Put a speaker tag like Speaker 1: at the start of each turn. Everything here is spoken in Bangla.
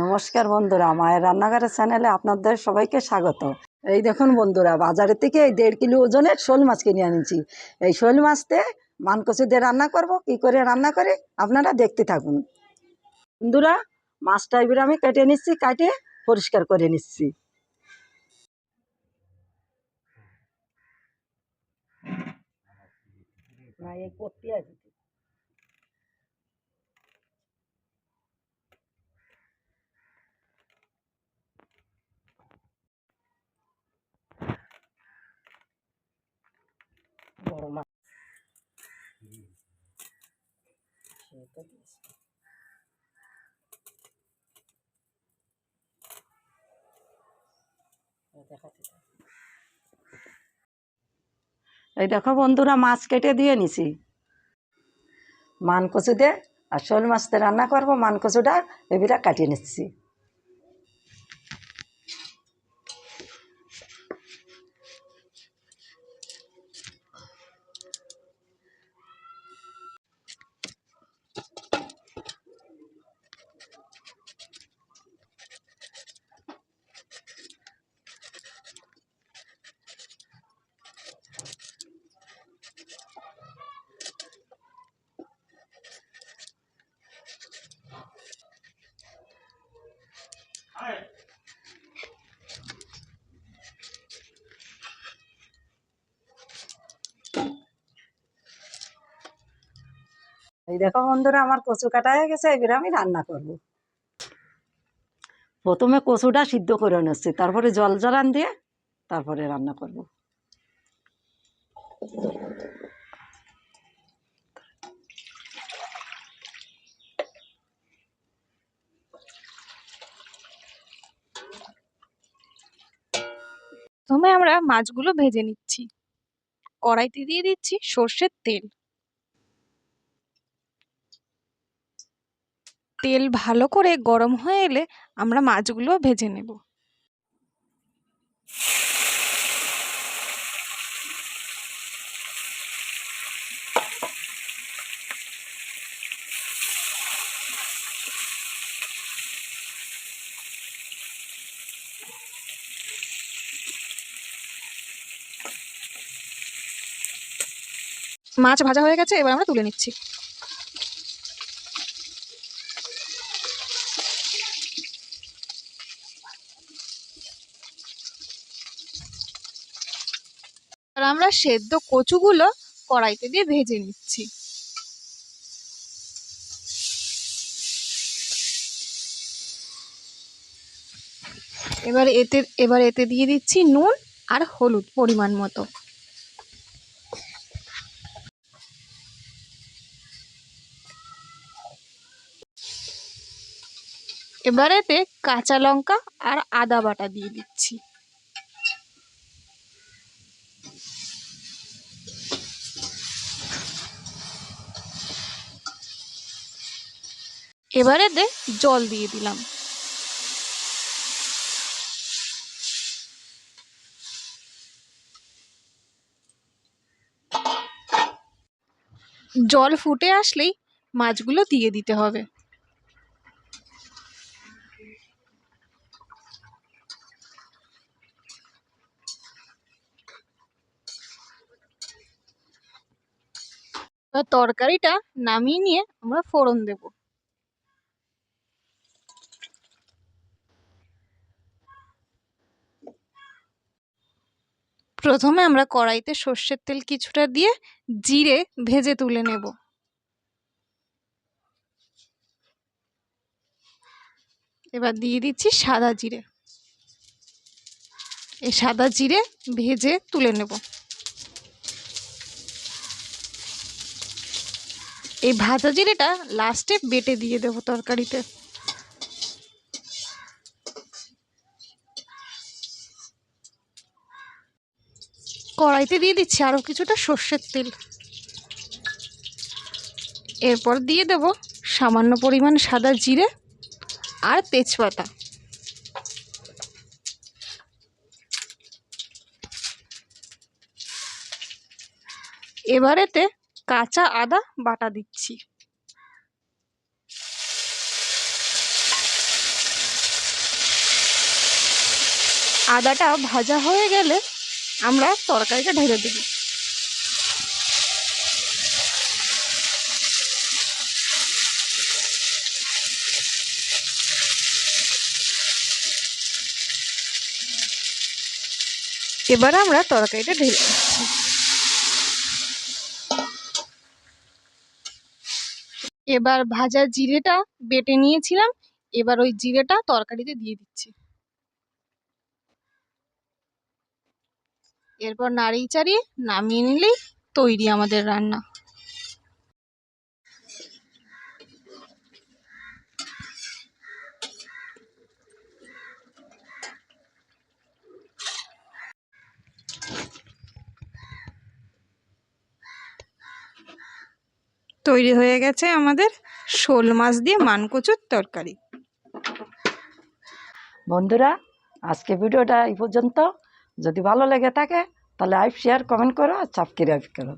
Speaker 1: নমস্কার বন্ধুরা, মায়ের রান্নাঘরের চ্যানেলে আপনাদের সবাইকে স্বাগত। এই দেখুন বন্ধুরা বাজারে থেকে এই দেড় কিলো ওজনের শোল মাছ কিনে আনিছি। এই শোল মাছতে মানকচু দিয়ে রান্না করব, কি করে রান্না করে আপনারা দেখতে থাকুন। বন্ধুরা, মাছটা এবার আমি কেটে নিচ্ছি, কাটে পরিষ্কার করে নিচ্ছি। করতে আছে বড় মাছ এই দেখো বন্ধুরা, মাছ কেটে দিয়ে নিছি। মান কচু দিয়ে, আর শোল মাছতে রান্না করব, মানকচুটা এবিরা কাটিয়ে নিচ্ছি। এই দেখো বন্ধুরা, আমার কচু কাটা হয়ে গেছে, এবার আমি রান্না করব। প্রথমে কচুটা সিদ্ধ করে নিচ্ছি, তারপরে জল জ্বালান দিয়ে তারপরে রান্না করব।
Speaker 2: প্রথমে আমরা মাছগুলো ভেজে নিচ্ছি। কড়াইতে দিয়ে দিচ্ছি সর্ষের তেল। তেল ভালো করে গরম হয়ে এলে আমরা মাছগুলো ভেজে নেব। মাছ ভাজা হয়ে গেছে, এবার আমরা তুলে নিচ্ছি। আর আমরা সেদ্ধ কচুগুলো কড়াইতে দিয়ে ভেজে নিচ্ছি। এবার এতে এবার এতে দিয়ে দিচ্ছি নুন আর হলুদ পরিমাণ মতো। এবার এতে কাঁচা লঙ্কা আর আদা বাটা দিয়ে দিচ্ছি। এবার এতে জল দিয়ে দিলাম। জল ফুটে আসলেই মাছগুলো দিয়ে দিতে হবে। তরকারিটা নামিয়ে নিয়ে আমরা ফোড়ন দেব। প্রথমে আমরা কড়াইতে সর্ষের তেল কিছুটা দিয়ে জিরে ভেজে তুলে নেব। এবার দিয়ে দিচ্ছি সাদা জিরে। এই সাদা জিরে ভেজে তুলে নেব। এই ভাজা জিরেটা লাস্টে বেটে দিয়ে দেবো তরকারিতে। কড়াইতে দিয়ে দিচ্ছি আরও কিছুটা সর্ষের তেল। এরপর দিয়ে দেব সামান্য পরিমাণ সাদা জিরে আর তেজপাতা। এবারেতে কাঁচা আদা বাটা দিচ্ছি। আদাটা ভাজা হয়ে গেলে আমরা তরকারিটা ঢেলে দেব। এবার আমরা তরকারিটা ঢেলে দিচ্ছি। এবার ভাজা জিরেটা বেটে নিয়েছিলাম, এবার ওই জিরেটা তরকারিতে দিয়ে দিচ্ছি। এরপর নাড়িয়ে চাড়িয়ে নামিয়ে নিলেই তৈরি আমাদের রান্না। তৈরি হয়ে গেছে আমাদের শোল মাছ দিয়ে মানকচুর তরকারি।
Speaker 1: বন্ধুরা আজকে ভিডিওটা এই পর্যন্ত। যদি ভালো লেগে থাকে তাহলে লাইক শেয়ার কমেন্ট করো আর সাবস্ক্রাইব করো।